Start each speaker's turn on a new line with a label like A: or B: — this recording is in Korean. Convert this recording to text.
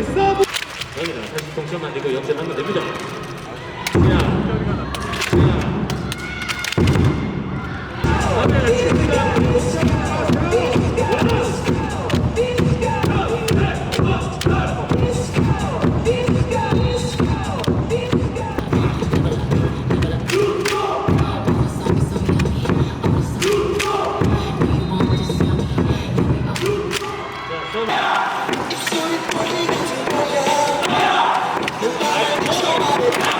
A: 여기 서브 여기다 사실 동시에 만들고 역전 한번 내보자. 그냥 그냥. Thank you.